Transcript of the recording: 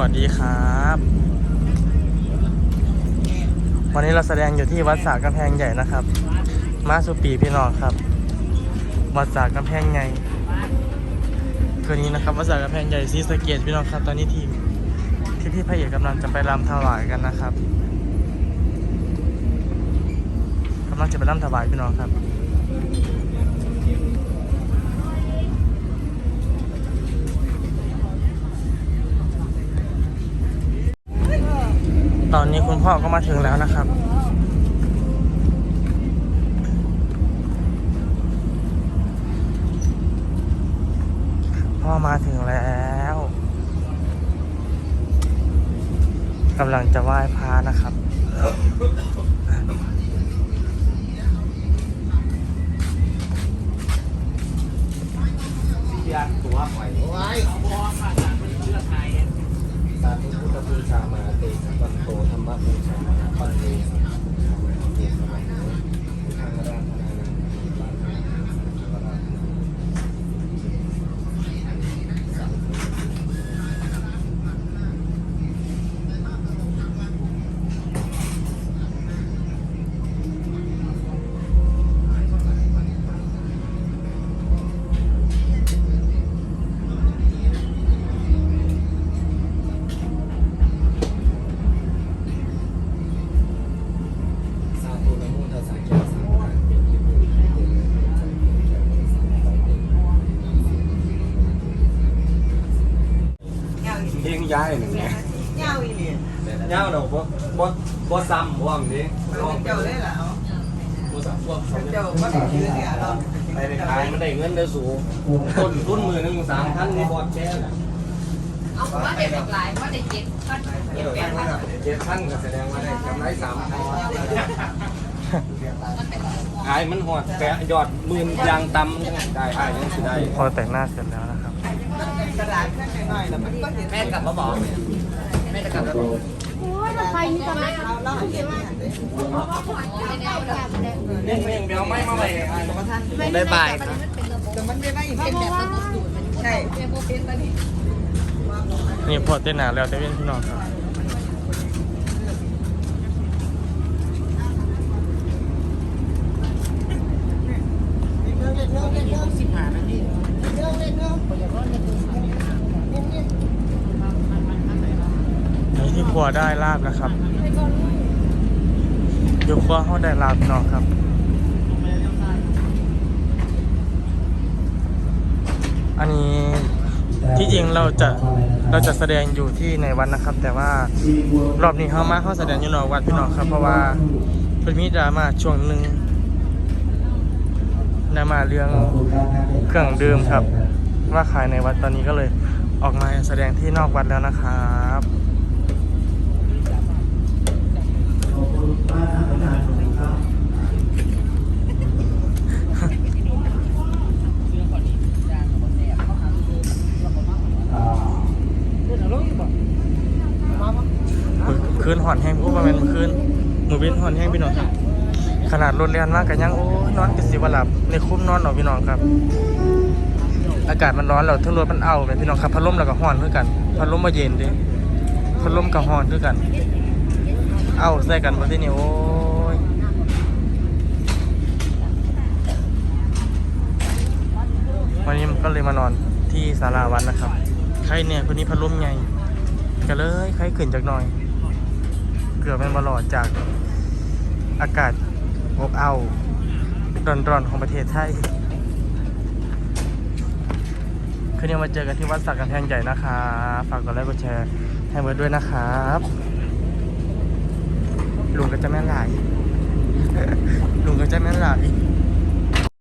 วัสดีครับ วันนี้เราแสดงอยู่ที่วัดสากำแพงใหญ่นะครับ มาสุปีพี่น้องครับ วัดสากำแพงใหญ่คืนนี้นะครับวัดสากำแพงใหญ่ซีสเกตพี่น้องครับ ตอนนี้ทีมที่พี่พระเอกกำลังจะไปรำถวายกันนะครับกำลังจะไปรำถวายพี่น้องครับ ตอนนี้คุณพ่อก็มาถึงแล้วนะครับ พ่อมาถึงแล้วกำลังจะไหว้พระนะครับยาตัวหอยไว้ สาธุพุทธบูชามาเตสัพพโตธรรมบูชามาปันเต ยงย้ายหนึ่งไงเงาอีหลีย้ายเราบ่บ่บ่ซ้ำว่างนี้เจ้าได้แล้วบ่ซ้ำว่างเจ้าก็ได้ยืนเนี่ยเราไปในขายมันได้เงินได้สูงต้นทุนมือหนึ่งสามพันนี่บอดแช่น่ะเอาว่าเด็กหลายว่าเด็กเจ็ดว่าเจ็ดแปดว่าเจ็ดพันก็แสดงว่าได้กำไรสามพันขายมันหอดแต่ยอดหมื่นยางต่ำมันยังได้อ้ายยังสิได้พอแต่งหน้าเสร็จแล้วนะครับ กระดาษแค่น้อยๆแล้วมันก็เห็นแม่กลับมาบอกแม่จะกลับแล้วบอกใครมีกำลังเราเราเห็นเนี่ยเล่นเองเบลไม่มาไปอ้ายบ๊ายบายครับแต่มันไม่ได้อีกเป็นแบบใช่นี่พอเต้นหนาแล้วแต่เป็นพี่น้องครับห้านาที นี่ที่ครัวได้ลาบนะครับยกครัวเขาได้ลาบนอครับ อันนี้ที่จริงเราจะเราจะแสดงอยู่ที่ในวัดนะครับ แต่ว่ารอบนี้เขามาเขาแสดงอยู่นอกวัดพี่น้องครับ เพราะว่าเป็นมีดราม่าช่วงหนึ่งดราม่าเรื่องเครื่องดื่มครับ ว่าขายในวัดตอนนี้ก็เลยออกมาแสดงที่นอกวัดแล้วนะครับ คืนหอนแห้งพวกมันเป็นคืน มือบินหอนแห้งพี่น้องครับ ขนาดรถเรียนมากกันยังโอ้ยนอนกิสิบหลับในคุ้มนอนหนอพี่น้องครับ อากาศมันร้อนแล้วทั้งรถมันเอาไหมพี่น้องครับพัดลมแล้วก็ห้อนด้วยกันพัดลมมาเย็นดิพัดลมกับห้อนด้วยกัน เอาใส่กันมาที่นี่โอ้ยวันนี้ก็เลยมานอนที่ศาลาวัดนะครับ ใครเนี่ยคนนี้พัดลมใหญ่ก็เลยใครขึ้นจากหน่อย เกือบเป็นบอลอดจากอากาศอบอ้าวร้อนๆของประเทศไทย คืนนี้มาเจอกันที่วัดสักกำแพงใหญ่นะคะ ฝากกดไลค์กดแชร์ให้เบิร์ดด้วยนะครับ ลุงก็จะแม่นหลายลุงก็จะแม่นหลาย